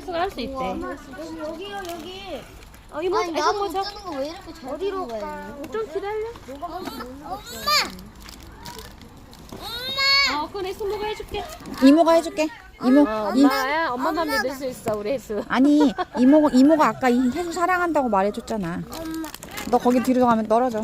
혜수가 할수 있대. 여기요 여기. 어, 이모, 아니 이모 나도 못 보자. 뜨는 거 왜 이렇게 잘 어디로 뜨는? 거야? 좀 기다려. 엄마! 엄마! 어, 그래, 스모가 해줄게. 이모가 해줄게. 이모. 어, 이, 엄마야, 엄마만 믿을 수 있어, 우리 혜수. 아니 이모 이모가 아까 이 해수 사랑한다고 말해줬잖아. 엄마. 너 거기 뒤로 가면 떨어져.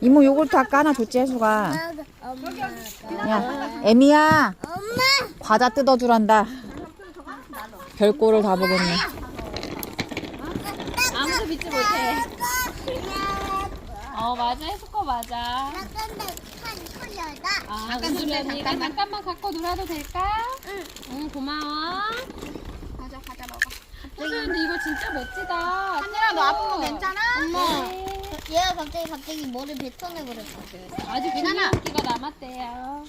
이모 요구르트 아까 하나 줬지 해수가. 엄마. 야 에미야 엄마! 과자 뜯어주란다. 별꼴을 다 보겠네. 아무도 믿지 못해. 어, 맞아, 혜수 거 맞아. 아, 우리 언니가 잠깐만 갖고 놀아도 될까? 응. 응, 고마워. 가자 가자 먹어. 혜수, 근데 이거 진짜 멋지다. 하늘아 너 아픈 거 괜찮아? 엄마. 네. 얘가 갑자기 갑자기 뭐를 뱉어내 버렸어. 아직 중요한 기가 남았대요.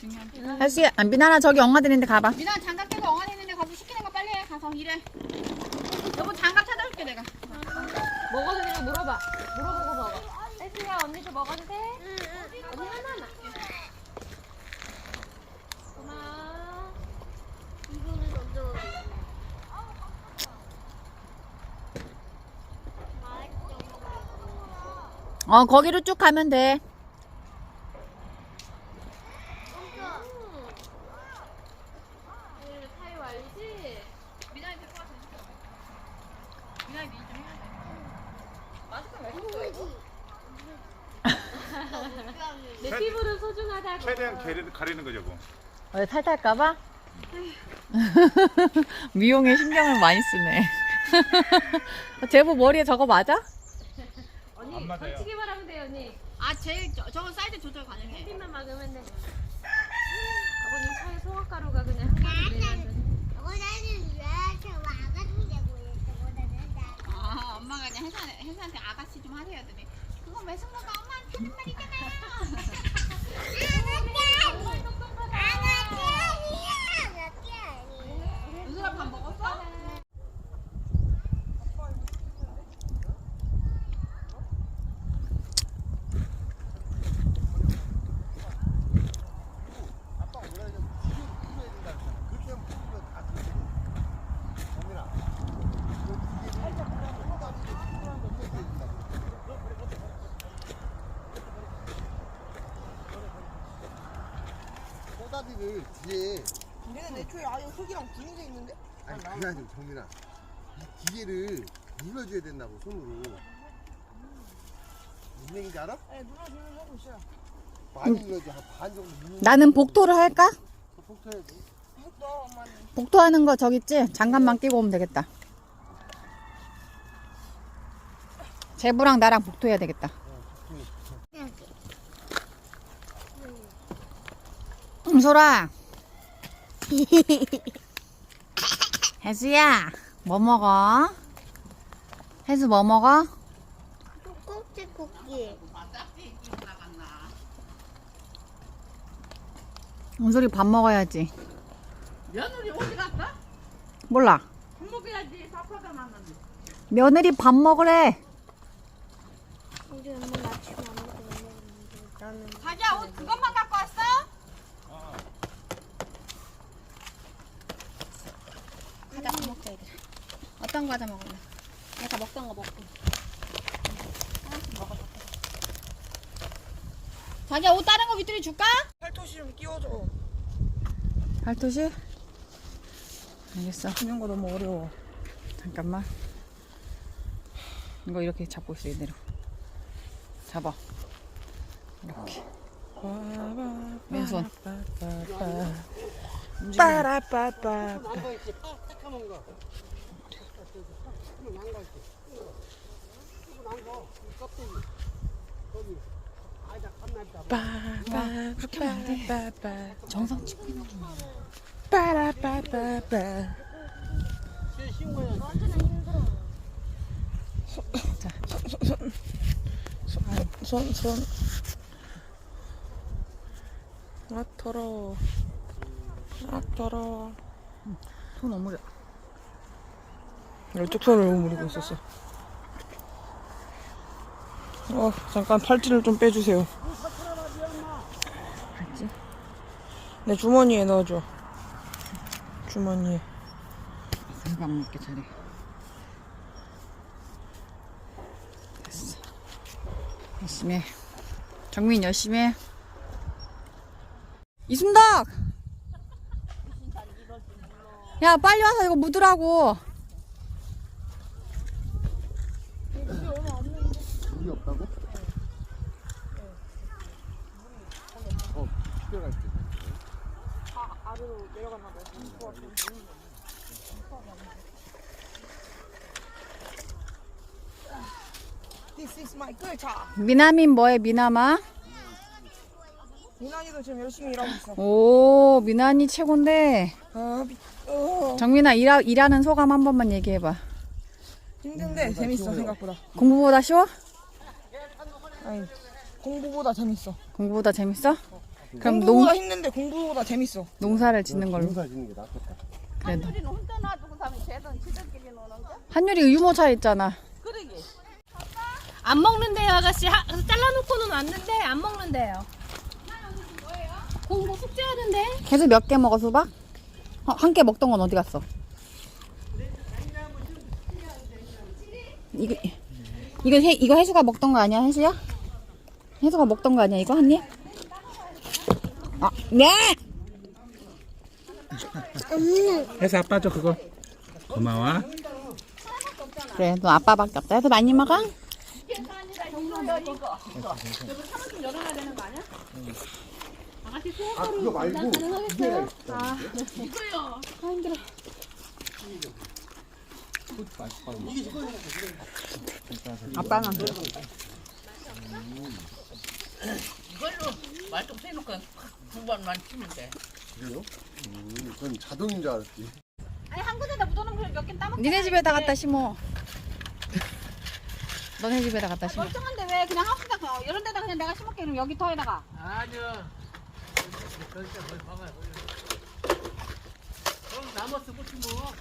해수야 아, 미나나 저기 엉아 되는데 가봐. 미나 장갑 끼고 엉안이 가서 일해. 여보 장갑 찾아줄게 내가. 먹어도 되냐 물어봐. 물어보고 먹어. 혜수야, 언니 도 먹어도 돼? 언니 하나만. 고마워. 이거를 먼저. 어 거기로 쭉 가면 돼. 타요 알지? 미나이 데리고 와서 미나이 일좀 해야 돼. 마스크 왜 내 피부는 소중하다고. 최대한 가리, 가리는 거죠, 뭐. 왜 탈탈까봐? 미용에 신경을 많이 쓰네. 제부 머리에 저거 맞아? 언니 안 맞아요. 걸치기만 하면 돼요 언니. 아 제일 저, 저건 사이즈 조절 가능해. 햇빛만 막으면 돼. 아버님 차에 소각가루가 그냥 한 가지 내려앉아. 아 엄마가 그냥 혜산 혜산한테 아가씨 좀 하세요 했더니 그건 외숙모가 엄마한테 하는 말이잖아요. 은수가 밥 먹었어? 꼬다리를 뒤에 우리는 애초에 아예 흙이랑 분리돼 있는데? 아니 그게 아니고 정민아 이 기계를 눌러줘야 된다고 손으로 무슨 얘기인지 알아? 네, 눌러주는 하고 있어요. 많이 눌러줘 한 반 정도 눌러 나는 복토를 할까? 폭탄해야지 묵도 엄마는. 복토하는 거 저기 있지? 장갑만 끼고 오면 되겠다. 제부랑 나랑 복토해야 되겠다. 응소라. 혜수야, 뭐 먹어? 혜수 뭐 먹어? 꼭지 쿠키. 은솔이 밥 먹어야지. 며느리 어디 갔어? 몰라. 밥 먹어야지 사파가 만났는데. 며느리 밥 먹으래. 우리 엄마 나 아침 아무것도 못 먹었는데. 나는. 자기야 옷 그것만 갖고 왔어? 과자 다 먹자 얘들아. 어떤 과자 먹을래? 내가 먹던 거 먹고. 하나씩 먹어줘. 자기야 옷 다른 거 위뚜리 줄까? 팔토시 좀 끼워줘. 팔토시? 알겠어. 이런 거 너무 어려워. 잠깐만. 이거 이렇게 잡고 있어 이대로. 잡아. 이렇게. 왼손. 빠라빠빠. 빠빠 그렇게 하면 안 돼. 빠빠 정상 찍고 있는 중. 빠라빠빠빠. 자, 손, 손. 아, 더러워. 아, 더러워. 손 오므려. 이쪽 손을 오므리고 있었어. 어, 잠깐 팔찌를 좀 빼주세요. 알지? 내 주머니에 넣어줘. 주머니에. 밥 먹게 차례. 됐어. 열심히 해. 정민 열심히 해. 이순덕! 야, 빨리 와서 이거 묻으라고. 물이 없다고? 어, 필요할 때. 아래로 내려갔나 봐요. This is my girl 차. 미나민 뭐해, 미나마? 미나니도 지금 열심히 일하고 있어. 오, 미나니 최곤데. 아, 미, 어, 정민아, 일하, 일하는 소감 한 번만 얘기해봐. 힘든데 재밌어 생각보다. 공부보다 쉬워? 아니 공부보다 재밌어. 공부보다 재밌어? 그럼 농, 공부보다 힘든데 공부보다 재밌어. 농사를 짓는 걸로. 농사 짓는 게 낫겠다. 그래도. 우리는 혼자 놔두고 사면 쟤는 지들끼리 노는 거? 한율이 유모 차 있잖아. 그러게. 안 먹는데요, 아가씨. 하, 잘라놓고는 왔는데 안 먹는데요. 공부 숙제하는데? 계속 몇 개 먹어, 수박? 어, 한개 먹던 건 어디 갔어? 이거, 이거, 해, 이거 혜수가 먹던 거 아니야, 혜수야? 혜수가 먹던 거 아니야, 이거 한 입? 아, 네! 해서 아빠 줘 그거 고마워 그래, 너 아빠밖에 없다. 해서 많이 먹어? 아, 그거 말고. 이게 아빠는. 그래 요? 음, 그건 자동인 줄 알았지. 아니 한 군데다 묻어놓은 걸몇개 따먹. 니네 집에다 갖다 심어. 너네 집에다 갖다 심어. 멀쩡한데 왜 그냥 하우스다 가 이런 데다 그냥 내가 심을게 그럼 여기 터에다가. 아니야. 절대 뭘 봐봐요. 그럼 남았어 꽃이 뭐.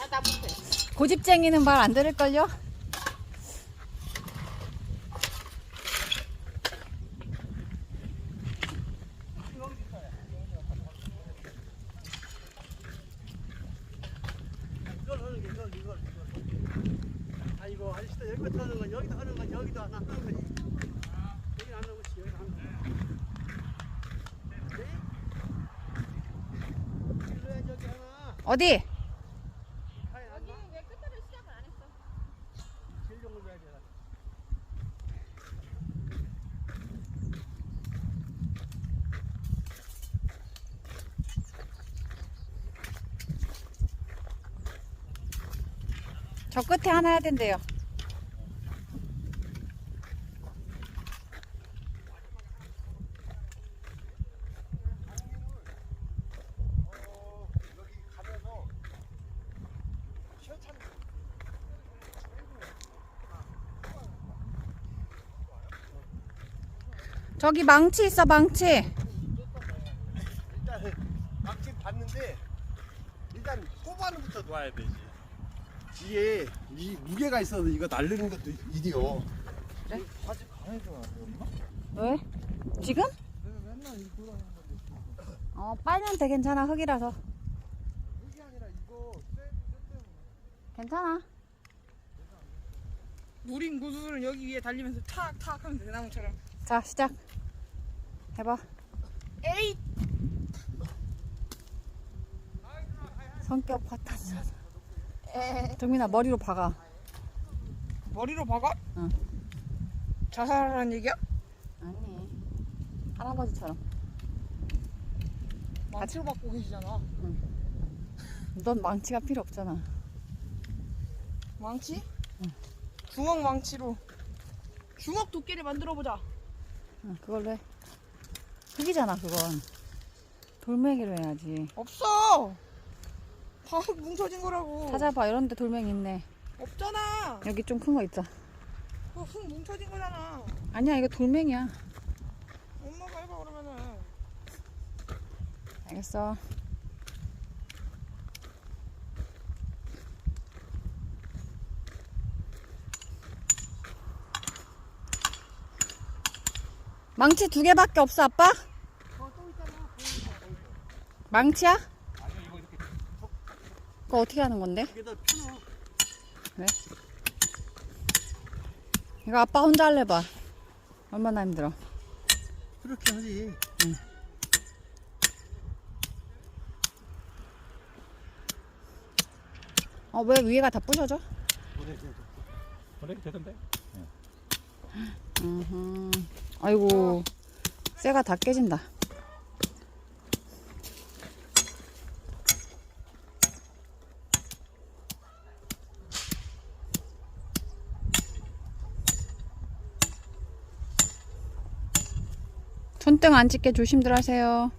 아나 못해. 고집쟁이는 말 안 들을걸요? 이걸 하는 게 이걸 이걸 이걸. 아이고 아저씨도 여기부터 하는 건 여기도 하는 건 여기도 하나 하는 거지. 여기 안 하고 여기 하는 거. 네? 어디? 하이 안 나. 왜 끝에를 시작을 안 했어? 진룡을 해야 되나. 저 끝에 하나 해야 된대요. 저기 망치 있어, 망치. 일단 막집 봤는데 일단 초반부터 놔야 되지. 이게 이 무게가 있어서 이거 날르는 것도 일이요. 아직 강해서 왜? 지금? 어, 빨면 돼, 괜찮아. 흙이라서. 이게 아니라 이거 괜찮아. 무린 구슬은 여기 위에 달리면서 탁탁 하면 돼 나무처럼. 자, 시작. 해봐. 에이 성격 파탄. 정민아, 머리로 박아. 머리로 박아? 응. 자살하라는 얘기야? 아니. 할아버지처럼. 망치로 받고 계시잖아. 넌 망치가 필요 없잖아. 망치? 주먹 망치로 주먹 도끼를 만들어 보자. 응, 그걸로 해. 흙이잖아, 그건. 돌멩이로 해야지. 없어. 다흙 뭉쳐진 거라고. 찾아봐, 이런 데 돌멩이 있네. 없잖아. 여기 좀 큰 거 있어. 그거 흙 뭉쳐진 거잖아. 아니야, 이거 돌멩이야. 엄마가 해봐 그러면은. 알겠어. 망치 두 개밖에 없어, 아빠? 망치야? 그거 어떻게 하는 건데? 여기다 펴놓어. 이거 아빠 혼자 할래 봐. 얼마나 힘들어. 그렇게 하지. 어, 왜 위에가 다 부셔져? 원래 되던데? 음, 아이고, 쇠가 다 깨진다. 손등 안 찢게 조심들 하세요.